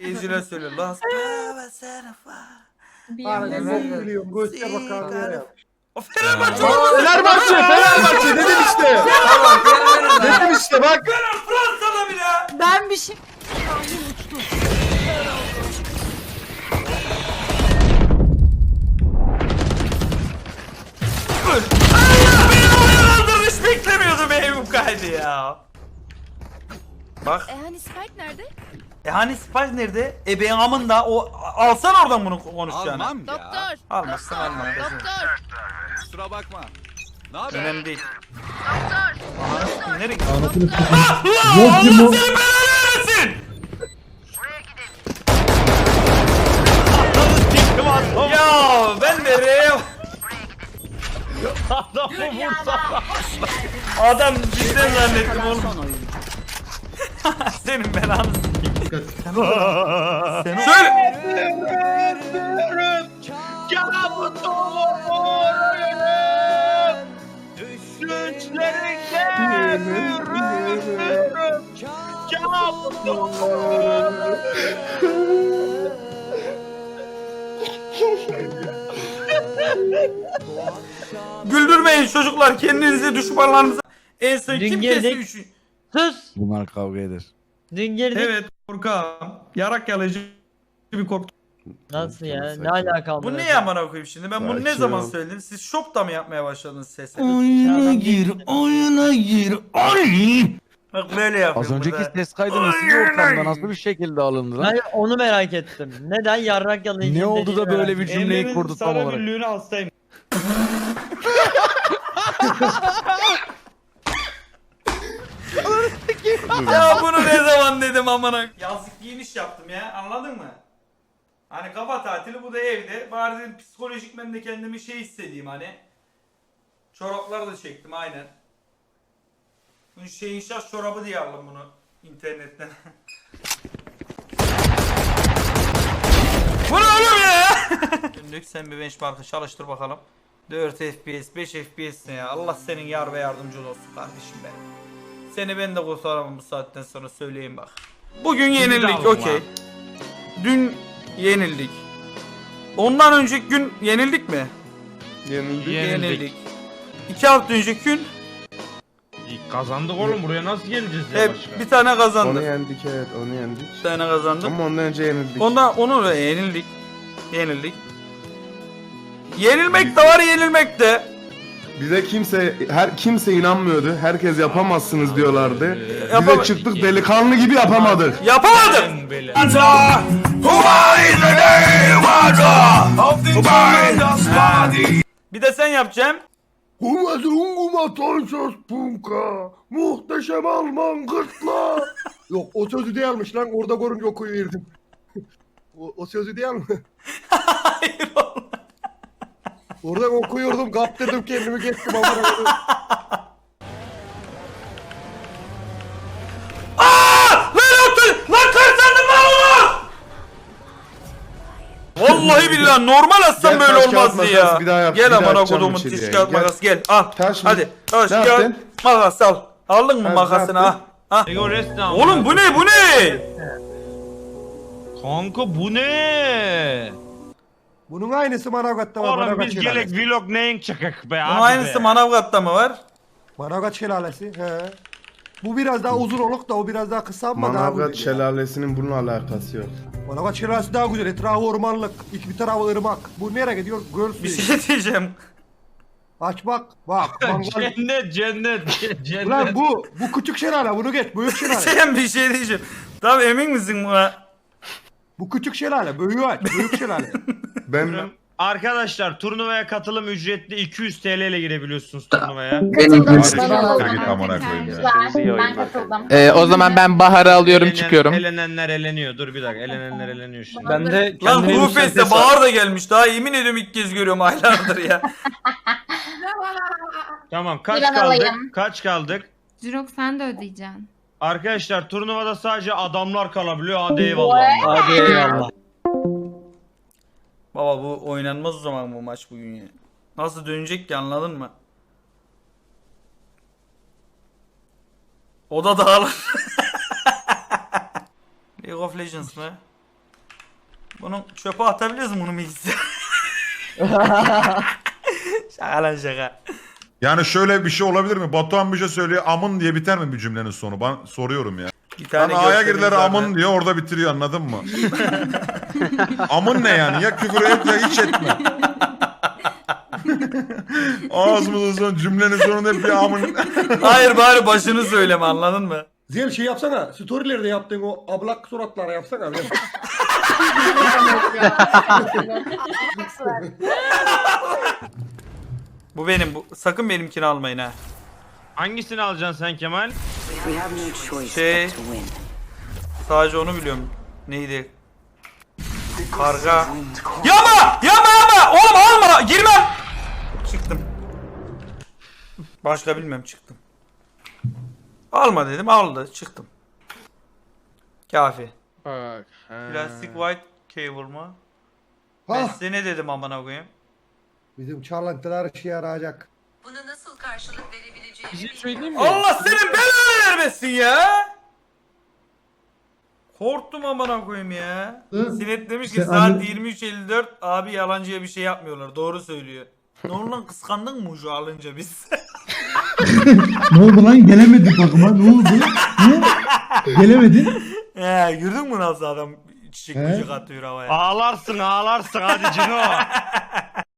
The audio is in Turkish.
Ezile söylüyor. Las Aynen ben biliyorum. Göster yapmış. O Fenerbahçe Fenerbahçe, Fenerbahçe dedim işte. Dedim işte bak. Fransa'da bile. Ben bir şey... Allah beni. Hiç beklemiyordum evim kaydı ya. Bak. E hani Spike nerede? E hani Spike nerede? E ben amında o alsan oradan bunu konuşacağını. Almam ya. Doktor. Almazsan alma. Doktor. Kusura bakma. Ne haber? Önemli değil. Anasını nereye gitti? Anasını. Allah Yok Allah seni belanı versin. Ya ben de R'ye Adamı vursana. Adam cidden zannettim oğlum. Senin belanı sikeyim. Söyle. Güldürmeyin çocuklar kendinizi düşmanlarınıza. En son Dün kim kesti geldik. üçü? Sus. Bunlar kavga eder. Dün girdik. Evet korkağım. Yarak yalayıcı bir korku. Nasıl ya? Sakin Ne ol. alaka Bu ne amına koyayım şimdi? Ben bunu ne Sakin zaman ol. söyledim? Siz shopta mı yapmaya başladınız sesleri? Oyuna gir, oyuna gir, oy! Bak böyle yapıyor Az önceki burada. ses kaydı nasıl bir ortamda, nasıl bir şekilde alındı lan? Ben onu merak ettim. Neden yarrak yalayıcı Ne oldu da böyle bir cümleyi kurdu tam olarak? hastayım. Ya bunu ne zaman dedim amına. Yazlık giyiniş yaptım ya anladın mı? Hani kafa tatili bu da evde. Bari dedim psikolojik ben de kendimi şey hissedeyim hani. Çorapları da çektim aynen. Bu şeyin şaş çorabı diye aldım bunu internetten. bu ne oğlum ya? Günlük sen bir benchmark'ı çalıştır bakalım. 4 FPS, 5 FPS ne ya? Allah senin yar ve yardımcın olsun kardeşim benim. Seni ben de kurtaramam bu saatten sonra söyleyeyim bak. Bugün yenildik okey. Dün yenildik. Ondan önceki gün yenildik mi? Yenildi. Yenildik. İki hafta önceki gün Kazandık oğlum buraya nasıl geleceğiz ya hep başka? bir tane Onu kazandık. yendik evet onu yendik. Bir tane kazandık. Ama ondan önce yenildik. Ondan onu da yenildik. Yenildik. Yenilmek de var yenilmek de. Bize kimse her kimse inanmıyordu. Herkes yapamazsınız diyorlardı. Bize Yapama- çıktık delikanlı gibi yapamadık. Böyle. Bir de sen yapacaksın. Humazunguma tonsos punka. Muhteşem Alman gırtla. Yok o sözü değilmiş lan orada görünce okuyuverdim. o, o sözü değil mi? Hayır oğlum. Oradan okuyordum kaptırdım kendimi geçtim amına koyayım. Vallahi billahi normal atsam Gel böyle taş, kağıt, olmazdı makas, ya. bir daha yap, gel daha amına yapacağım kodumun içeriye. tiş kağıt Gel. makas gel. Al. Taş mı? Hadi. Taş Ne kağıt yaptın? makas al. Aldın mı Ha, ne makasını ha? yaptın? Ha? Oğlum bu ne bu ne? Kanka bu ne? Bunun aynısı Manavgat'ta var. Oğlum Manavgat biz gelek şelalesi. vlog neyin çıkık be abi Bunun aynısı be. Manavgat'ta mı var? Manavgat şelalesi. He. Bu biraz daha uzun oluk da o biraz daha kısa ama daha Manavgat güzel. şelalesinin bununla alakası yok. Manavgat şelalesi daha güzel. Etrafı ormanlık. İki bir tarafı ırmak. Bu nereye gidiyor? Göl Bir suyu. şey diyeceğim. Aç bak. Bak. mangal. Cennet cennet cennet. Ulan bu bu küçük şelale. Bunu geç. Büyük şelale. Sen bir şey diyeceğim. Tamam emin misin buna? bu küçük şelale. Büyüğü aç. Büyük şelale. Ben Arkadaşlar turnuvaya katılım ücretli 200 TL ile girebiliyorsunuz turnuvaya. Ben katıldım. Ee, o zaman ben Bahar'ı alıyorum Elenen- çıkıyorum. Elenenler eleniyor. Dur bir dakika. Elenenler eleniyor şimdi. Ben de Lan kendime yükseltesi- Bahar da gelmiş. Daha yemin ediyorum ilk kez görüyorum aylardır ya. Tamam kaç Ben kaldık? alayım. Kaç kaldık? Cirok sen de ödeyeceksin. Arkadaşlar turnuvada sadece adamlar kalabiliyor. Hadi eyvallah. Hadi eyvallah. Baba bu oynanmaz o zaman bu maç bugün ya. Nasıl dönecek ki anladın mı? O da dağılır. League of Legends mı? Bunun çöpe atabiliyoruz mu bunu bilgisayar? şaka lan şaka. Yani şöyle bir şey olabilir mi? Batuhan bir şey söylüyor amın diye biter mi bir cümlenin sonu? Ben soruyorum ya. Bir Hani A'ya girdiler amın diyor orada bitiriyor anladın mı? amın ne yani? Ya küfür et ya hiç etme. Ağzımızın son cümlenin sonunda hep bir amın. Hayır bari başını söyleme anladın mı? Ziya şey yapsana. Storylerde yaptığın o ablak suratları yapsana. Ben. Bu benim bu. Sakın benimkini almayın ha. Hangisini alacaksın sen Kemal? Şey sadece onu biliyorum. Neydi? Karga. Yama! Yama yama! Oğlum alma! Girmem! Çıktım. Başka bilmem çıktım. Alma dedim aldı çıktım. Kafi. Plastik white cable mı? Ben Ha, size ne dedim amına koyayım? bizim çalıntılar işe yarayacak. Buna nasıl karşılık verebileceğimi Allah senin belanı vermesin ya. Korktum amına koyayım ya. Sinet demiş ki Sen saat anne- 23.54 abi yalancıya bir şey yapmıyorlar. Doğru söylüyor. Ne oldu lan kıskandın mı ucu alınca biz? Ne oldu lan gelemedik bakıma ne oldu? Ne? Gelemedin. He gördün mü nasıl adam çiçek He? böcek atıyor havaya. Ağlarsın ağlarsın hadi Cino.